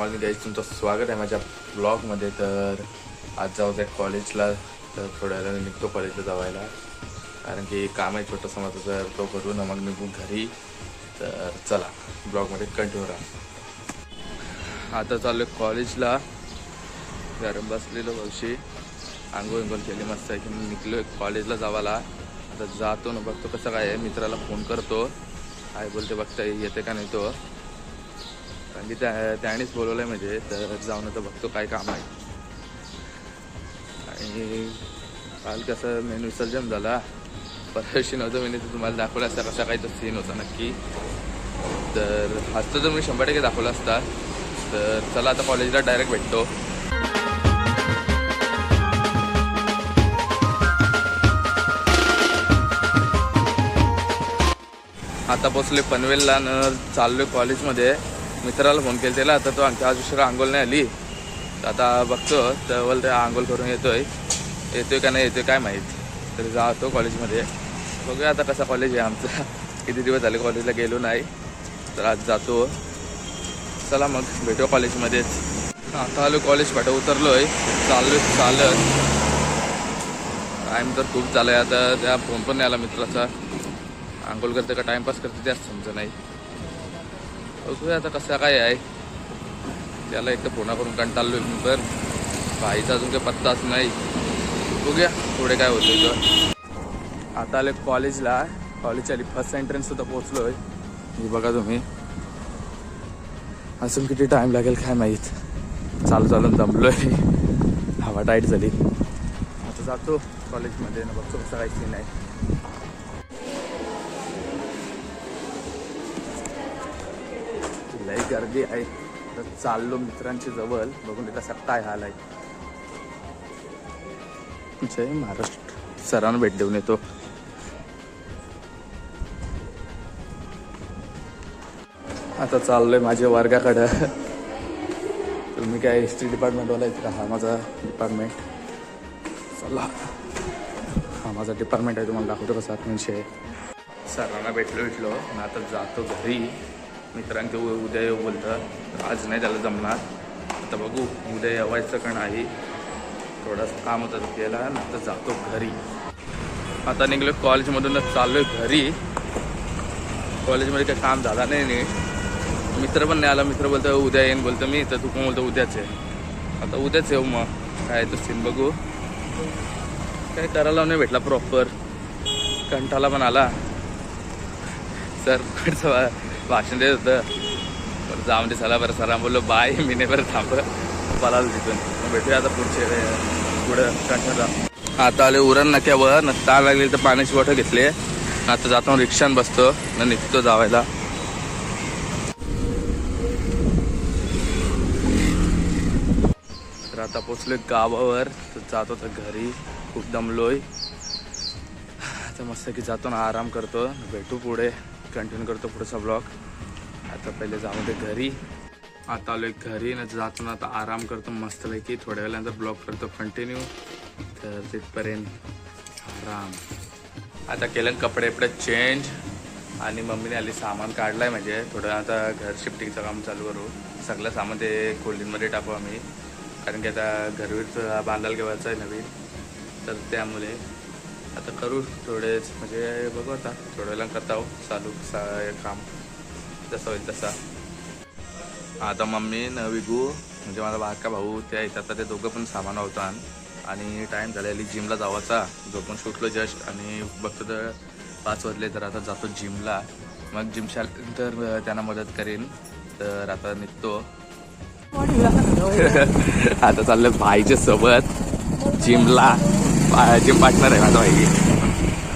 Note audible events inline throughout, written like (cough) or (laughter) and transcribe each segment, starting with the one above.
Morning guys तुमचं स्वागत आहे माझ्या ब्लॉगमध्ये. तर आज जाऊ द्या कॉलेजला तर थोड्या वेळाने निघतो कॉलेजला जावायला. कारण की काम आहे छोटंसं माझं तर तो करू ना मग निघू घरी. तर चला ब्लॉगमध्ये कंटिन्यू राहा. आता चाललो कॉलेजला. गरम बसलेलो बघशी आंघोळ अंघोळ केली मस्त आहे की मी निघलो कॉलेजला जावाला आता जातो ना बघतो कसं काय आहे. मित्राला फोन करतो. काय बोलते बघता येते का नाही तो? कारण की त्या त्यानेच बोलवलं आहे म्हणजे तर जाऊन आता बघतो काय काम आहे. आणि काल कसं मेनू विसर्जन झाला. परवाशी नव्हतं मी तर तुम्हाला दाखवलं असता कसा काही तो सीन होता नक्की. तर आजचं तर मी शंभर टक्के दाखवला असता. तर चला आता कॉलेजला डायरेक्ट भेटतो. आता पोचले पनवेलला न चाललोय कॉलेजमध्ये मित्राला फोन केला त्याला. आता तो आमच्या आज उशिरा आंघोळ नाही आली. तर आता बघतो तर बोलतो आंघोळ करून येतोय. येतोय का नाही येतोय काय माहीत. तर जातो कॉलेजमध्ये. बघूया आता कसा कॉलेज आहे आमचा. (laughs) किती दिवस झाले कॉलेजला गेलो नाही. तर आज जातो. चला मग भेटू कॉलेजमध्येच आता आलो कॉलेज फाटा उतरलोय. चाललो चालत. टाईम तर खूप झालाय आता. त्या फोन पण नाही आला मित्राचा. आंघोळ करते का टाइमपास करते त्याच समजा नाही. बघूया आता कसा काय आहे. त्याला एक तर फोना करून कंटाळलो मी पण. भाईचा अजून काही पत्ताच नाही. बघूया पुढे काय होतं तर आता आले कॉलेजला कॉलेजच्या आली फर्स्ट एंट्रन्स सुद्धा आहे बघा तुम्ही. अजून किती टाइम लागेल काय माहीत. चालू चालून दमलोय. हवा टाईट झाली. आता जातो कॉलेजमध्ये ना बघतो कसं काय सीन आहे. गर्दी आहे. तर चाललो मित्रांची जवळ. बघून ते सर काय हाल आहे. जय महाराष्ट्र. सरांना भेट देऊन येतो. आता चाललोय माझ्या वर्गाकडं. तुम्ही काय हिस्ट्री डिपार्टमेंटवाला आहेत का? हा माझा डिपार्टमेंट चला. हा माझा डिपार्टमेंट आहे तुम्हाला दाखवतो कसा मिनशे सरांना भेटलो भेटलो मी आता जातो घरी. मित्रांचे उ- उद्या येऊ बोलतं. आज नाही त्याला जमणार. आता बघू उद्या येवायचं का नाही. थोडंसं काम होतं केला नंतर जातो घरी. आता निघलो कॉलेजमधूनच चाललोय घरी. कॉलेजमध्ये काही काम झालं नाही नीट मित्र पण नाही आला. मित्र बोलतो उद्या येईन बोलतो मी. तर तू पण बोलतो उद्याच आहे आता उद्याच येऊ मग. काय तो सीन बघू. काय करायला नाही भेटला प्रॉपर कंठाला पण आला. (laughs) सर पुढचं भाषण देत होतं. बरं जाऊन दे चला बरं सरा बोललो बाय मी नाही बरं थांब पळालो तिथून. मग भेटूया आता पुढचे पुढं कंठाला आता आले उरण नाक्यावर न ताण लागली तर पाण्याची बॉटल घेतली. आता जातो रिक्षान बसतो न निघतो जावायला. तर आता पोचलो गावावर तर जातो तर घरी. खूप दमलोय. आता मस्त की जातो ना आराम करतो. भेटू पुढे. कंटिन्यू करतो पुढचा ब्लॉग आता पहिले जाऊ दे घरी. आता आलोय घरी ना जातो ना आता आराम करतो मस्तपैकी. थोड्या वेळानंतर ब्लॉग करतो कंटिन्यू तर तिथपर्यंत आराम. आता केलं कपडे बिपडे चेंज आणि मम्मीने आली सामान काढलाय म्हणजे थोडं आता घर शिफ्टिंगचं काम चालू करू. सगळं सामान ते कोल्डीनमध्ये टाकू आम्ही. कारण की आता घरवीर बांधायला घेवायचं आहे नवीन. तर त्यामुळे आता करू थोडेच म्हणजे बघू आता. थोड्या वेळा करता हो. चालू सा काम. जसं होईल तसा. आता मम्मी न विगू म्हणजे माझा बारका भाऊ त्या येतात आता ते दोघं पण सामान होतात आणि टाईम झालेली जिमला जावाचा. झोपून सुटलो जस्ट आणि बघतो तर पाच वाजले तर आता जातो जिमला मग जिमच्या तर त्यांना मदत करेन. तर आता निघतो. (laughs) आता चाललं भाईच्या सोबत जिमला जिम पार्टनर आहे माझा भाई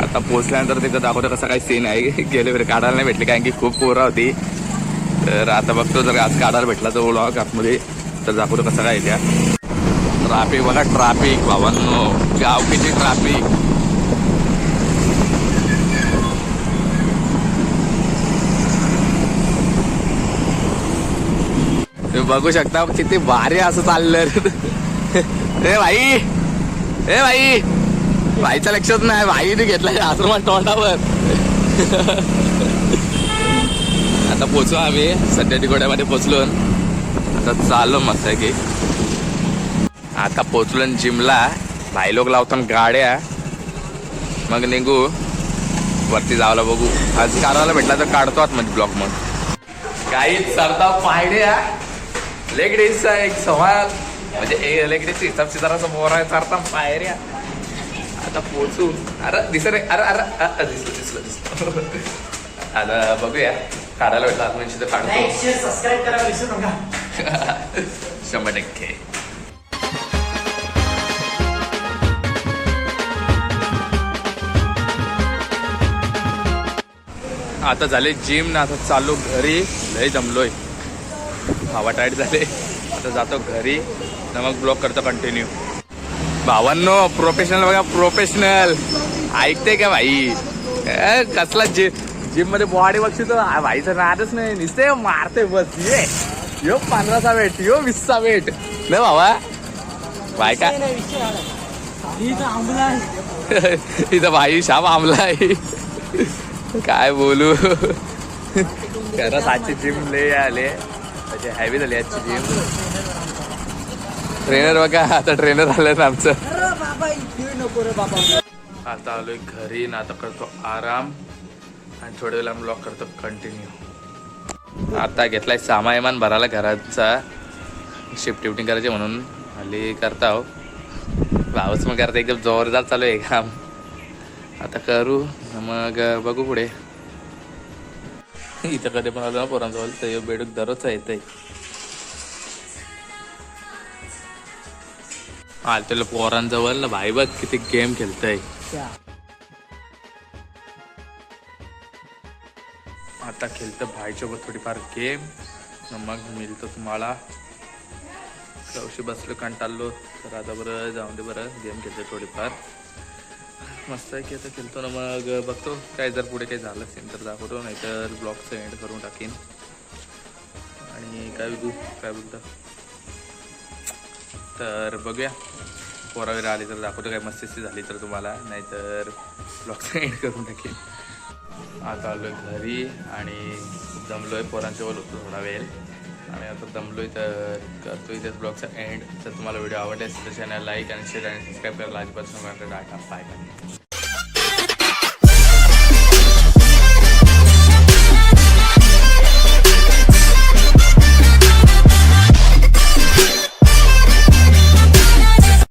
आता पोचल्यानंतर तिथं दाखवतो कसं काही सीन आहे. (laughs) गेले वेळी काढायला नाही भेटले कारण की खूप पोरा होती. तर आता बघतो जर आज काढायला भेटला तर ब्लॉग आतमध्ये तर दाखवतो कसं काय त्या ट्राफिक बघा ट्राफिक भावांनो गाव किती ट्राफिक तुम्ही बघू शकता किती भारी असं चाललं रे (laughs) भाई! ए भाई भाईच्या लक्षात नाही भाईने घेतलाय आश्रमात तोंडावर. आता पोचू आम्ही सध्या तिकोड्यामध्ये पोचलो. आता चाललो मस्त की आता पोचलो जिमला भाई लोक लावतो गाड्या. मग निघू वरती जावला बघू. आज कारवाला भेटला तर काढतो आत म्हणजे ब्लॉक मग. काही सरता पायड्या लेग एक सवाल. म्हणजे लेग डेजचा हिसाब सिताराचा बोरा आहे सरता पायऱ्या आता पोचू अरे दिसत रे अरे अरे दिसलं दिसलं दिसलं. आता बघूया. काढायला भेटला आतमध्ये तर काढतो. (laughs) शंभर टक्के. आता झाले जिम ना आता चाललो घरी. लय जमलोय. हवा टाईट झाले. आता जातो घरी. ना मग ब्लॉक करतो कंटिन्यू भावांनो प्रोफेशनल बघा प्रोफेशनल ऐकते का भाई? ए, कसला जिम जिममध्ये बॉडी बघशील तर भाईचं राहतच नाही. निसते मारते बस ये. यो पंधराचा वेट यो वीसचा वेट. नाही भावा. भाई का? (laughs) इथं भाई शाम आमला आहे काय बोलू? खरंच आजची जिम लय आले. म्हणजे हॅवी झाली आजची जिम ट्रेनर बघा आता ट्रेनर आलं ना आमचं आता आलोय घरी ना आता करतो आराम. आणि थोड्या वेळा ब्लॉक करतो कंटिन्यू आता घेतलाय सामान भरायला घराचा. शिफ्ट टिफ्टिंग करायची म्हणून हल्ली करता हो. भावच मग करता एकदम जोरदार चालू आहे काम. आता करू मग बघू पुढे. इथं कधी पण आलो ना पोरांजवळ तर बेडूक दररोजचा येतंय आलतेलं पोरांजवळ ना भाई बघ किती गेम खेळतय. आता खेळतं भाईसोबत थोडीफार गेम मग मिळतं तुम्हाला. कवशी बसलो कंटाळलो. तर आता बरं जाऊन दे बरं गेम खेळतो थोडीफार. मस्त आहे की आता खेळतो ना मग बघतो काय जर पुढे काही झालं असेल तर दाखवतो नाहीतर ब्लॉगचं एंड करून टाकीन. आणि काय बघू काय बोलतं तर बघूया. पोरा वगैरे आली तर दाखवतो काय मस्ती झाली तर तुम्हाला. नाहीतर ब्लॉगचा एंड करून टाकेल. आता आलो घरी आणि दमलोय पोरांच्या वर होतो थोडा वेळ. आणि आता दमलोय तर करतो इथेच ब्लॉगचा एंड तर तुम्हाला व्हिडिओ आवडला असेल तर चॅनल लाईक आणि शेअर आणि सबस्क्राईब करायला अजिबात सांगा डाटा बाय बाय